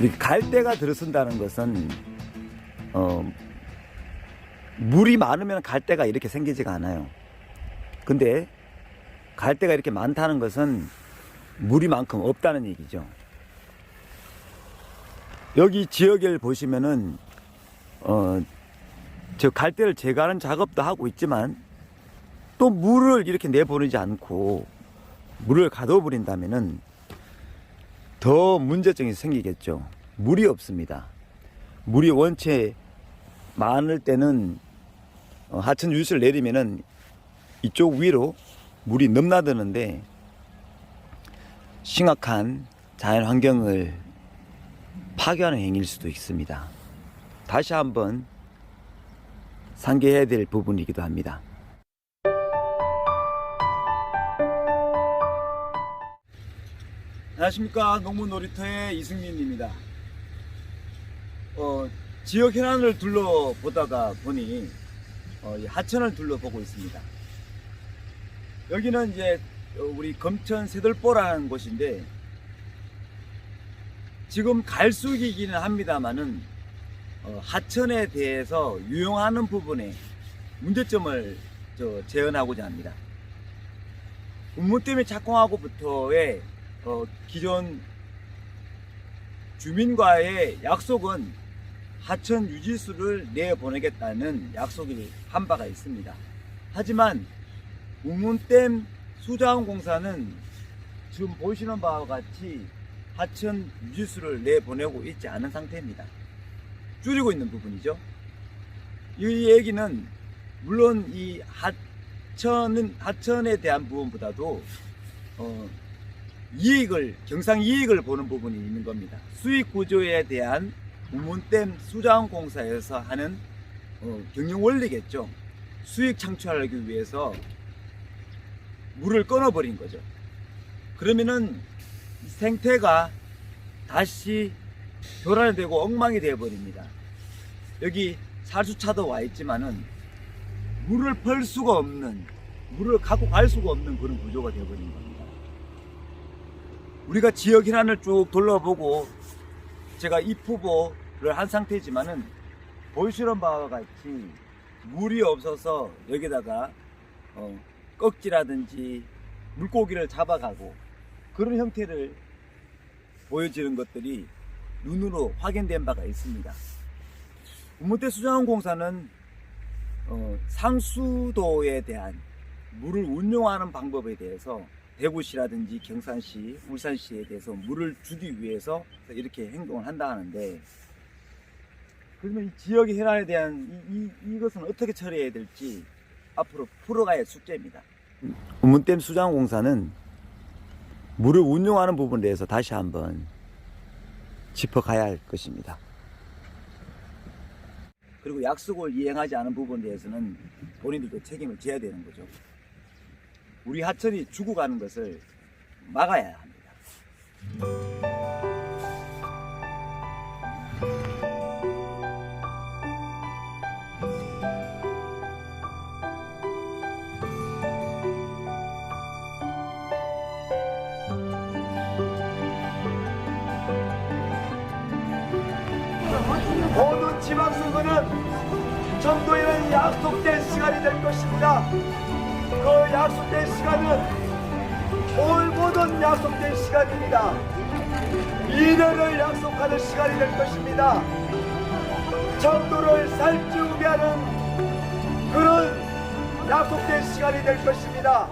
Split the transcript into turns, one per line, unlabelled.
이렇게 갈대가 들어선다는 것은 어, 물이 많으면 갈대가 이렇게 생기지가 않아요. 근데 갈대가 이렇게 많다는 것은 물이 만큼 없다는 얘기죠. 여기 지역을 보시면은 어, 저 갈대를 제거하는 작업도 하고 있지만 또 물을 이렇게 내보내지 않고 물을 가둬버린다면은 더 문제점이 생기겠죠. 물이 없습니다. 물이 원체 많을 때는 어, 하천 유수를 내리면은 이쪽 위로 물이 넘나드는데 심각한 자연 환경을 파괴하는 행위일 수도 있습니다. 다시 한번 상기해야 될 부분이기도 합니다. 안녕하십니까 농문 놀이터의 이승민입니다. 어, 지역 현안을 둘러보다가 보니 어, 이 하천을 둘러보고 있습니다. 여기는 이제 어, 우리 검천 세돌보라는 곳인데 지금 갈수기기는 합니다만은 어, 하천에 대해서 유용하는 부분에 문제점을 저 재현하고자 합니다. 운무 때문에 착공하고부터의 어, 기존 주민과의 약속은 하천 유지수를 내보내겠다는 약속을 한 바가 있습니다. 하지만 우문댐 수자원공사는 지금 보시는 바와 같이 하천 유지수를 내보내고 있지 않은 상태입니다. 줄이고 있는 부분이죠. 이 얘기는 물론 이 하천은 하천에 대한 부분보다도 어, 이익을 경상 이익을 보는 부분이 있는 겁니다. 수익 구조에 대한 우문댐 수자원공사에서 하는 어, 경영 원리겠죠. 수익 창출하기 위해서 물을 끊어버린 거죠. 그러면은 이 생태가 다시 교란되고 엉망이 되어버립니다. 여기 살수차도 와 있지만은 물을 펄 수가 없는 물을 갖고 갈 수가 없는 그런 구조가 되어버린 겁니다. 우리가 지역 현안을 쭉 둘러보고 제가 입 후보를 한 상태지만은 보시는 바와 같이 물이 없어서 여기다가 어, 꺽지라든지 물고기를 잡아가고 그런 형태를 보여지는 것들이 눈으로 확인된 바가 있습니다. 우문대 수자원공사는 어, 상수도에 대한 물을 운용하는 방법에 대해서 대구시라든지 경산시, 울산시에 대해서 물을 주기 위해서 이렇게 행동을 한다 하는데 그러면 이 지역의 현안에 대한 이, 이, 이것은 어떻게 처리해야 될지 앞으로 풀어가야 할 숙제입니다. 우문댐 수장공사는 물을 운용하는 부분에 대해서 다시 한번 짚어가야 할 것입니다. 그리고 약속을 이행하지 않은 부분에 대해서는 본인들도 책임을 져야 되는 거죠. 우리 하천이 죽어가는 것을 막아야 합니다. 모든 지방선거는 전도에는 약속된 시간이 될 것입니다. 그 약속된 시간은 올 모든 약속된 시간입니다. 미래를 약속하는 시간이 될 것입니다. 전도를 살찌우게 하는 그런 약속된 시간이 될 것입니다.